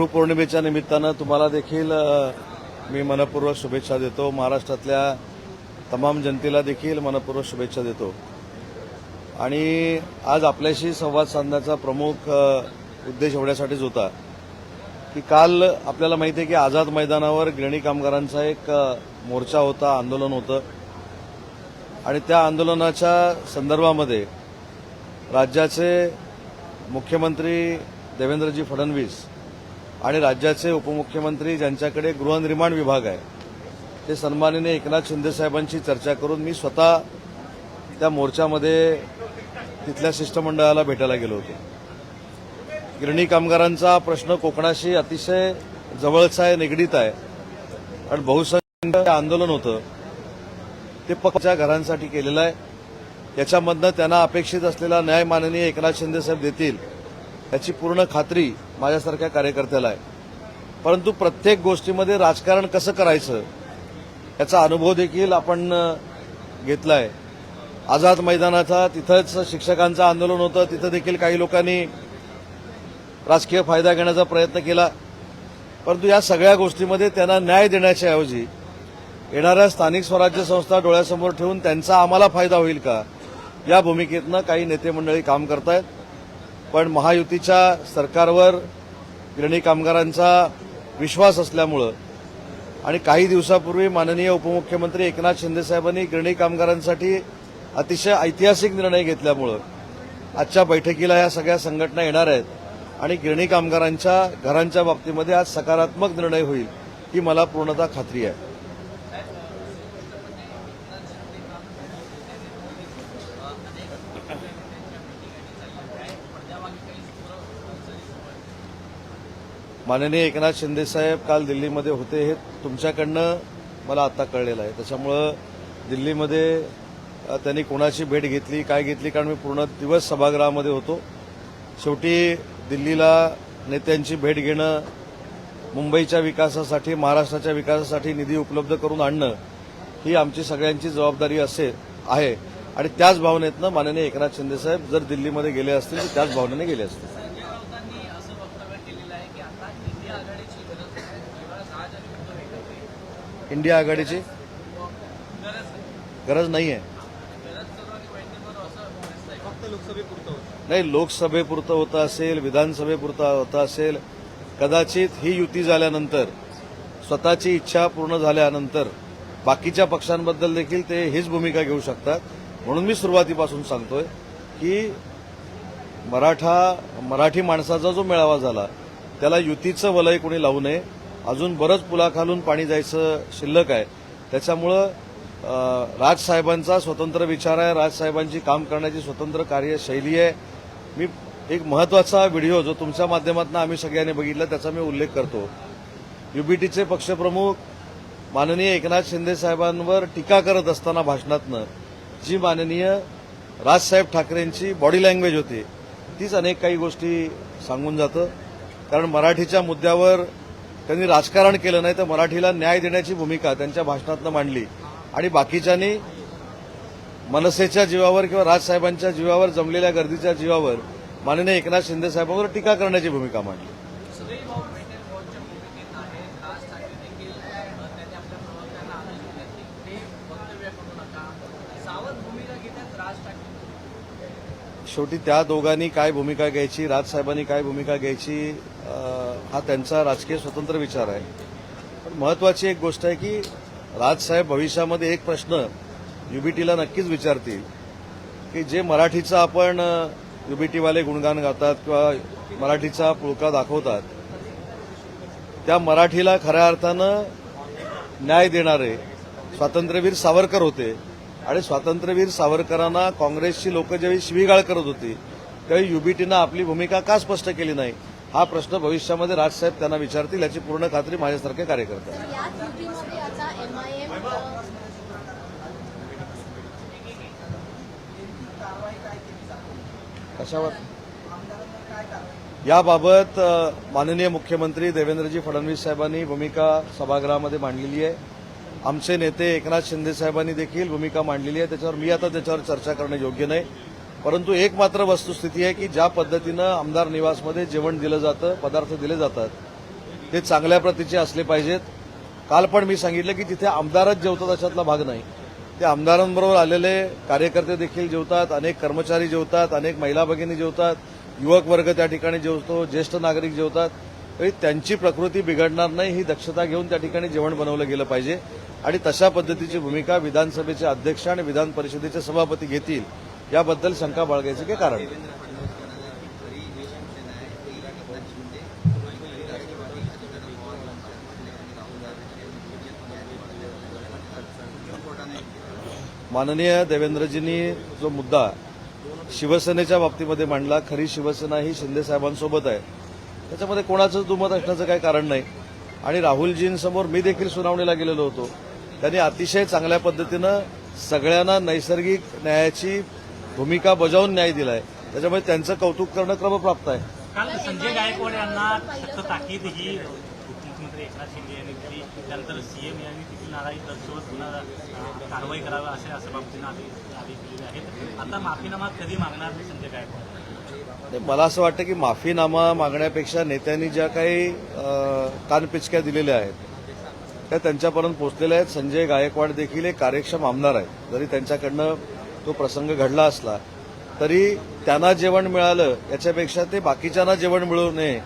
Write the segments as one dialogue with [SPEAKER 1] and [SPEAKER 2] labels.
[SPEAKER 1] गुरुपौर्णिमेच्या निमित्तानं तुम्हाला देखील मी मनपूर्वक शुभेच्छा देतो. महाराष्ट्रातल्या तमाम जनतेला देखील मनपूर्वक शुभेच्छा देतो. आणि आज आपल्याशी संवाद साधण्याचा प्रमुख उद्देश एवढ्यासाठीच होता की काल आपल्याला माहिती आहे की आझाद मैदानावर गिरणी कामगारांचा एक मोर्चा होता आंदोलन होतं. आणि त्या आंदोलनाच्या संदर्भामध्ये राज्याचे मुख्यमंत्री देवेंद्रजी फडणवीस आणि राज्याचे उपमुख्यमंत्री ज्यांच्याकडे गृहनिर्माण विभाग आहे ते सन्माननीय एकनाथ शिंदेसाहेबांशी चर्चा करून मी स्वतः त्या मोर्चामध्ये तिथल्या शिष्टमंडळाला भेटायला गेलो होतो. गिरणी कामगारांचा प्रश्न कोकणाशी अतिशय जवळचा आहे निगडीत आहे. आणि बहुसंख्य आंदोलन होतं. ते पक्षाच्या घरांसाठी केलेलं आहे. याच्यामधनं त्यांना अपेक्षित असलेला न्याय माननीय एकनाथ शिंदेसाहेब देतील. याची पूर्ण खात्री माझ्यासारख्या कार्यकर्त्याला आहे. परंतु प्रत्येक गोष्टीमध्ये राजकारण कसं करायचं याचा अनुभव देखील आपण घेतला घेतलाय. आझाद मैदानाचा तिथंच शिक्षकांचं आंदोलन होतं तिथं देखील काही लोकांनी राजकीय फायदा घेण्याचा प्रयत्न केला. परंतु या सगळ्या गोष्टीमध्ये त्यांना न्याय देण्याच्या ऐवजी येणाऱ्या स्थानिक स्वराज्य संस्था डोळ्यासमोर ठेवून त्यांचा आम्हाला फायदा होईल का या भूमिकेतनं काही नेते मंडळी काम करतायत. पण महायुतीच्या सरकारवर गिरणी कामगारांचा विश्वास असल्यामुळं आणि काही दिवसापूर्वी माननीय उपमुख्यमंत्री एकनाथ शिंदेसाहेबांनी गिरणी कामगारांसाठी अतिशय ऐतिहासिक निर्णय घेतल्यामुळं आजच्या बैठकीला या सगळ्या संघटना येणार आहेत आणि गिरणी कामगारांच्या घरांच्या बाबतीमध्ये आज सकारात्मक निर्णय होईल ही मला पूर्णतः खात्री आहे. माननीय एकनाथ शिंदेसाहेब काल दिल्लीमध्ये होते हे तुमच्याकडनं मला आता कळलेलं आहे. त्याच्यामुळं दिल्लीमध्ये त्यांनी कोणाची भेट घेतली काय घेतली कारण मी पूर्ण दिवस सभागृहामध्ये होतो. शेवटी दिल्लीला नेत्यांची भेट घेणं मुंबईच्या विकासासाठी महाराष्ट्राच्या विकासासाठी निधी उपलब्ध करून आणणं ही आमची सगळ्यांची जबाबदारी असे आहे. आणि त्याच भावनेतनं माननीय एकनाथ शिंदेसाहेब जर दिल्लीमध्ये गेले असतील तर त्याच भावनेने गेले असतील
[SPEAKER 2] संजय राऊतांनी असं वक्तव्य केलेलं आहे की आता इंडिया आघाडीची गरज आहे जेव्हा राज आणि युद्ध वेगळं होईल
[SPEAKER 1] इंडिया आघाडीची?
[SPEAKER 2] गरज
[SPEAKER 1] नाही आहे नाही लोकसभेपुरतं होतं असेल विधानसभेपुरतं होतं असेल कदाचित ही युती झाल्यानंतर स्वतःची इच्छा पूर्ण झाल्यानंतर बाकीच्या पक्षांबद्दल देखील ते हीच भूमिका घेऊ शकतात. म्हणून मी सुरुवातीपासून सांगतोय की मराठा मराठी माणसाचा जो मेळावा झाला त्याला युतीचं वलय कोणी लावू नये अजून बरंच पुलाखालून पाणी जायचं शिल्लक आहे. त्याच्यामुळं राजसाहेबांचा स्वतंत्र विचार आहे. राजसाहेबांची काम करण्याची स्वतंत्र कार्यशैली आहे. मी एक महत्त्वाचा व्हिडिओ जो तुमच्या माध्यमातून आम्ही सगळ्यांनी बघितला त्याचा मी उल्लेख करतो. युबीटीचे पक्षप्रमुख माननीय एकनाथ शिंदे साहेबांवर टीका करत असताना भाषणातनं जी माननीय राजसाहेब ठाकरेंची बॉडी लँग्वेज होती तीच अनेक काही गोष्टी सांगून जातं. कारण मराठीच्या मुद्द्यावर त्यांनी राजकारण केलं नाही तर मराठीला न्याय देण्याची भूमिका त्यांच्या भाषणातनं मांडली. आणि बाकीच्यांनी मनसेच्या जीवावर किंवा राजसाहेबांच्या जीवावर जमलेल्या गर्दीच्या जीवावर माननीय एकनाथ शिंदे साहेबांवर टीका करण्याची भूमिका मांडली. शेवटी त्या दोघांनी काय भूमिका घ्यायची राजसाहेबांनी काय भूमिका घ्यायची हा त्यांचा राजकीय स्वतंत्र विचार आहे. पण महत्वाची एक गोष्ट आहे की राजसाहेब भविष्यामध्ये एक प्रश्न युबीटीला नक्कीच विचारतील की जे मराठीचं आपण युबीटीवाले गुणगान गातात किंवा मराठीचा पुळका दाखवतात त्या मराठीला खऱ्या अर्थानं न्याय देणारे स्वातंत्र्यवीर सावरकर होते. आणि स्वातंत्र्यवीर सावरकरांना काँग्रेसची लोक ज्यावेळी शिवीगाळ करत होती त्यावेळी युबीटीनं आपली भूमिका का स्पष्ट केली नाही? हा प्रश्न भविष्यामध्ये राजसाहेब त्यांना विचारतील याची पूर्ण खात्री माझ्यासारखे कार्यकर्ते कशावर? याबाबत माननीय मुख्यमंत्री देवेंद्रजी फडणवीस साहेबांनी भूमिका सभागृहामध्ये मांडलेली आहे. आमचे नेते एकनाथ शिंदे साहेबांनी देखील भूमिका मांडलेली आहे. त्याच्यावर मी आता त्याच्यावर चर्चा करणं योग्य नाही. परंतु एक मात्र वस्तुस्थिती आहे की ज्या पद्धतीनं आमदार निवासमध्ये जेवण दिलं जातं पदार्थ दिले जातात ते चांगल्या प्रतीचे असले पाहिजेत. काल पण मी सांगितलं की तिथे आमदारच जेवतात अशातला भाग नाही. ते आमदारांबरोबर आलेले कार्यकर्ते देखील जेवतात अनेक कर्मचारी जेवतात अनेक महिला भगिनी जेवतात युवक वर्ग त्या ठिकाणी जेवतो ज्येष्ठ नागरिक जेवतात. तरी त्यांची प्रकृती बिघडणार नाही ही दक्षता घेऊन त्या ठिकाणी जेवण बनवलं गेलं पाहिजे. आणि तशा पद्धतीची भूमिका विधानसभेचे अध्यक्ष आणि विधान परिषदेचे सभापती घेतील. याबद्दल शंका बाळगायची काही कारण? माननीय देवेंद्रजींनी जो मुद्दा शिवसेनेच्या बाबतीमध्ये मांडला खरी शिवसेना ही शिंदे साहेबांसोबत आहे त्याच्यामध्ये कोणाचंच दुमत असण्याचं काही कारण नाही. आणि राहुलजींसमोर मी देखील सुनावणीला गेलेलो होतो. त्यांनी अतिशय चांगल्या पद्धतीनं सगळ्यांना नैसर्गिक न्यायाची भूमिका बजावून न्याय दिलाय. त्याच्यामुळे त्यांचं कौतुक करणं क्रमप्राप्त आहे.
[SPEAKER 3] काल संजय गायकवाड यांना सक्त ताकीद ही उपमुख्यमंत्री एकनाथ शिंदे यांनी दिली. त्यानंतर सीएम यांनी देखील नाराजी दर्शवत पुन्हा कारवाई करावी असे अशा बाबतीनं आदेश आदेश दिलेले आहेत. आता माफीनामा कधी मागणार संजय गायकवाड?
[SPEAKER 1] मला असं वाटतं की माफीनामा मागण्यापेक्षा नेत्यांनी ज्या काही कानपिचक्या दिलेल्या आहेत त्या त्यांच्यापर्यंत पोहोचलेल्या आहेत. संजय गायकवाड देखील एक कार्यक्षम आमदार आहेत. जरी त्यांच्याकडनं तो प्रसंग घडला असला तरी त्यांना जेवण मिळालं याच्यापेक्षा ते बाकीच्यांना जेवण मिळू नये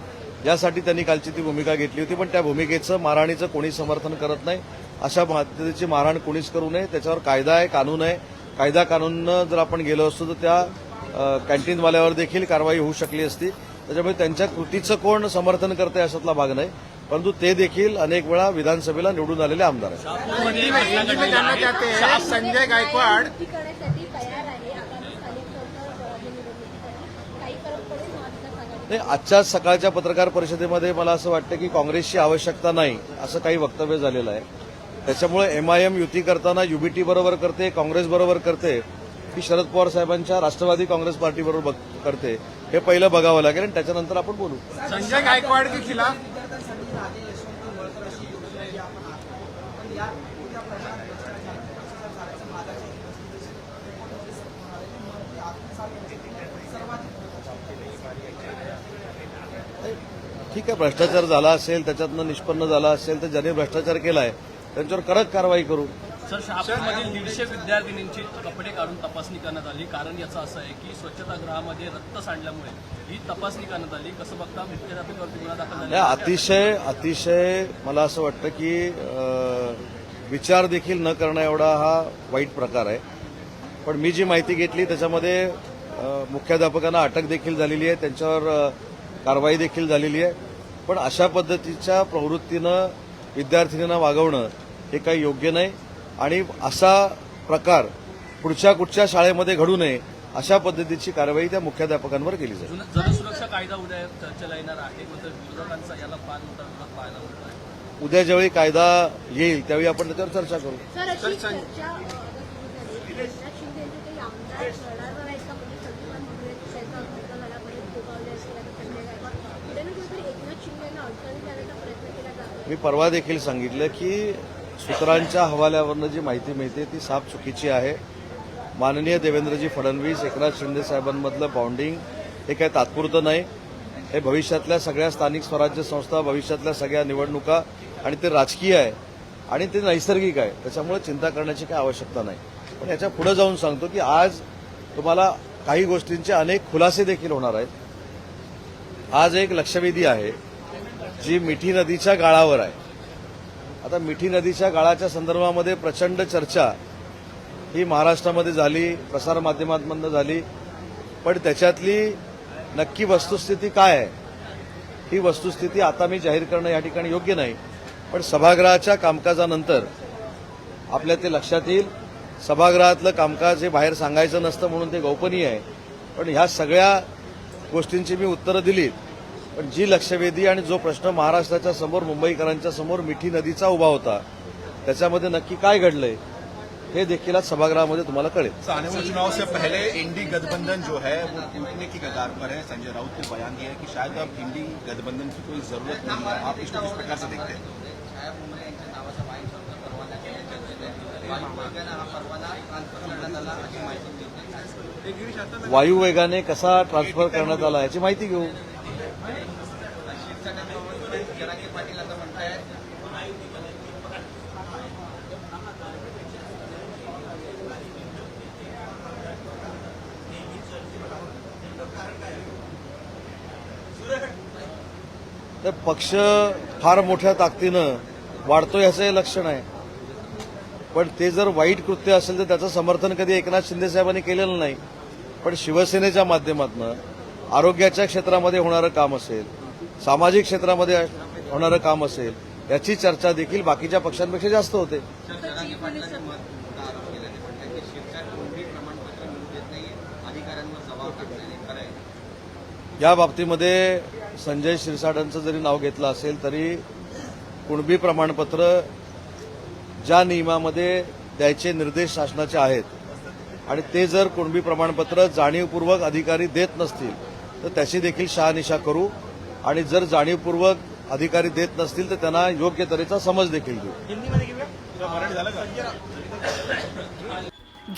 [SPEAKER 1] यासाठी त्यांनी कालची ती भूमिका घेतली होती. पण त्या भूमिकेचं मारहाणीचं कोणी समर्थन करत नाही अशा पद्धतीची मारहाण कोणीच करू नये. त्याच्यावर कायदा आहे कानून आहे. कायदा कानूननं जर आपण गेलो असतो तर त्या कॅन्टीनवाल्यावर देखील कारवाई होऊ शकली असती. त्याच्यामुळे त्यांच्या कृतीचं कोण समर्थन करते अशातला भाग नाही. परंतु ते देखील अनेक वेळा विधानसभेला निवडून आलेले आमदार आहेत.
[SPEAKER 4] संजय गायकवाड
[SPEAKER 5] युती करण्यासाठी तयार आहे आगामी स्थानिक संस्था स्वराज्य निवडणुकीसाठी काही फरक पडेल महाविकास आघाडी
[SPEAKER 1] नाही आजच्याच सकाळच्या पत्रकार परिषदेमध्ये मला असं वाटतं की काँग्रेसची आवश्यकता नाही असं काही वक्तव्य झालेलं आहे. त्याच्यामुळे एमआयएम युती करताना युबीटी बरोबर करते काँग्रेस बरोबर करते की शरद पवार साहेबांच्या राष्ट्रवादी काँग्रेस पार्टी बरोबर बघ- करते हे पहिलं बघावं लागेल आणि त्याच्यानंतर आपण बोलू.
[SPEAKER 4] संजय गायकवाड खिलाफ
[SPEAKER 1] ठीक आहे भ्रष्टाचार झाला असेल त्याच्यातनं निष्पन्न झाला असेल तर ज्यांनी भ्रष्टाचार केलाय त्यांच्यावर कडक कारवाई करू.
[SPEAKER 6] सर शहापूरमधील दीडशे विद्यार्थिनींची कपडे काढून तपासणी करण्यात आली. कारण याचं असं आहे की स्वच्छतागृहामध्ये रक्त सांडल्यामुळे ही तपासणी करण्यात आली. कसं बघता मुख्याध्यापकावरती गुन्हा दाखल झाला
[SPEAKER 1] अतिशय अतिशय मला असं वाटतं की विचार देखील न करणं एवढा हा वाईट प्रकार आहे. पण मी जी माहिती घेतली त्याच्यामध्ये मुख्याध्यापकांना अटक देखील झालेली आहे त्यांच्यावर कारवाई देखील झालेली आहे. पण अशा पद्धतीच्या प्रवृत्तीनं विद्यार्थिनींना वागवणं हे काही योग्य नाही. आणि असा प्रकार पुढच्या कुठच्या शाळेमध्ये घडू नये अशा पद्धतीची कारवाई त्या मुख्याध्यापकांवर केली जाईल.
[SPEAKER 6] जुन- जनसुरक्षा कायदा उद्या चर्चेला येणार आहे. मात्र विरोधकांचा याला फार मोठा विरोध पाहायला मिळत आहे?
[SPEAKER 1] उद्या ज्यावेळी कायदा येईल त्यावेळी आपण त्याच्यावर चर्चा करू
[SPEAKER 5] सर अशी चर्चा अ, आता सुरू झाली की एकनाथ शिंदे यांचे काही आमदार लढणार आहेत का म्हणजे संदीपान भुमरे त्यांचा अपघात झाला परत गोगावले असतील आता संजय गायकवाड कुठे ना कुठेतरी एकनाथ शिंदे यांना अडचणी आणण्याचा प्रयत्न केला जातो
[SPEAKER 1] मी परवा देखील सांगितलं की सूत्रांच्या हवाल्यावरनं जी माहिती मिळते ती साफ चुकीची आहे. माननीय देवेंद्रजी फडणवीस एकनाथ शिंदे साहेबांमधलं बाँडिंग हे काही तात्पुरतं नाही. हे भविष्यातल्या सगळ्या स्थानिक स्वराज्य संस्था भविष्यातल्या सगळ्या निवडणुका आणि ते राजकीय आहे आणि ते नैसर्गिक आहे. त्याच्यामुळे चिंता करण्याची काही आवश्यकता नाही. पण याच्यापुढे जाऊन सांगतो की आज तुम्हाला काही गोष्टींचे अनेक खुलासे देखील होणार आहेत. आज एक लक्षवेधी आहे. जी मिठी नदीच्या गाळावर आहे. आता मिठी नदीच्या गाळाच्या संदर्भामध्ये प्रचंड चर्चा ही महाराष्ट्रामध्ये झाली प्रसारमाध्यमांमधनं झाली. पण त्याच्यातली नक्की वस्तुस्थिती काय आहे? ही वस्तुस्थिती आता मी जाहीर करणं या ठिकाणी योग्य नाही. पण सभागृहाच्या कामकाजानंतर आपल्या ते लक्षात येईल. सभागृहातलं कामकाज हे बाहेर सांगायचं नसतं म्हणून ते गोपनीय आहे. पण ह्या सगळ्या गोष्टींची मी उत्तरं दिलीत. पण जी लक्षवेधी आणि जो प्रश्न महाराष्ट्राच्या समोर मुंबईकरांच्या समोर मिठी नदीचा उभा होता त्याच्यामध्ये नक्की काय घडलंय हे देखील आज सभागृहामध्ये तुम्हाला कळेल.
[SPEAKER 7] आने वाले चुनाव से पहले इंडी गठबंधन जो है वो टूटने की कगार पर है संजय राउत ने बयान दिया है कि शायद अब इंडी गठबंधन की कोई जरूरत नहीं है। आप इसको किस प्रकार से देखते हैं?
[SPEAKER 2] मिळते
[SPEAKER 1] वायुवेगाने कसा ट्रान्सफर करण्यात आला याची माहिती घेऊ.
[SPEAKER 2] जरांगे पाटील आता म्हणतायत.
[SPEAKER 1] तर पक्ष फार मोठ्या ताकदीनं वाढतो याचं हे लक्षण आहे. पण ते जर वाईट कृत्य असेल तर त्याचं समर्थन कधी एकनाथ शिंदे साहेबांनी केलेलं नाही. पण शिवसेनेच्या माध्यमातून आरोग्याच्या क्षेत्रामध्ये होणारं काम असेल सामाजिक क्षेत्रामध्ये होणारं काम असेल याची चर्चा देखील बाकीच्या पक्षांपेक्षा जास्त होते. या बाबतीमध्ये संजय शिरसाटांचं जरी नाव घेतलं असेल तरी कुणबी प्रमाणपत्र ज्या नियमामध्ये द्यायचे निर्देश शासनाचे आहेत आणि ते जर कुणबी प्रमाणपत्र जाणीवपूर्वक अधिकारी देत नसतील तर त्याची देखील शहानिशा करू. आणि जर जाणीवपूर्वक अधिकारी देत नसतील तर त्यांना योग्य तऱ्हेचा समज देखील देऊ.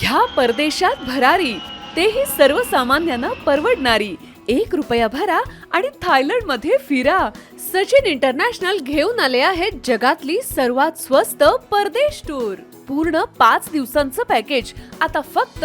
[SPEAKER 8] घ्या परदेशात भरारी. तेही सर्वसामान्यांना परवडणारी. एक रुपया भरा आणि थायलंडमध्ये फिरा. सचिन इंटरनॅशनल घेऊन आले आहेत जगातली सर्वात स्वस्त परदेश टूर. पूर्ण पाच दिवसांचं पॅकेज. आता फक्त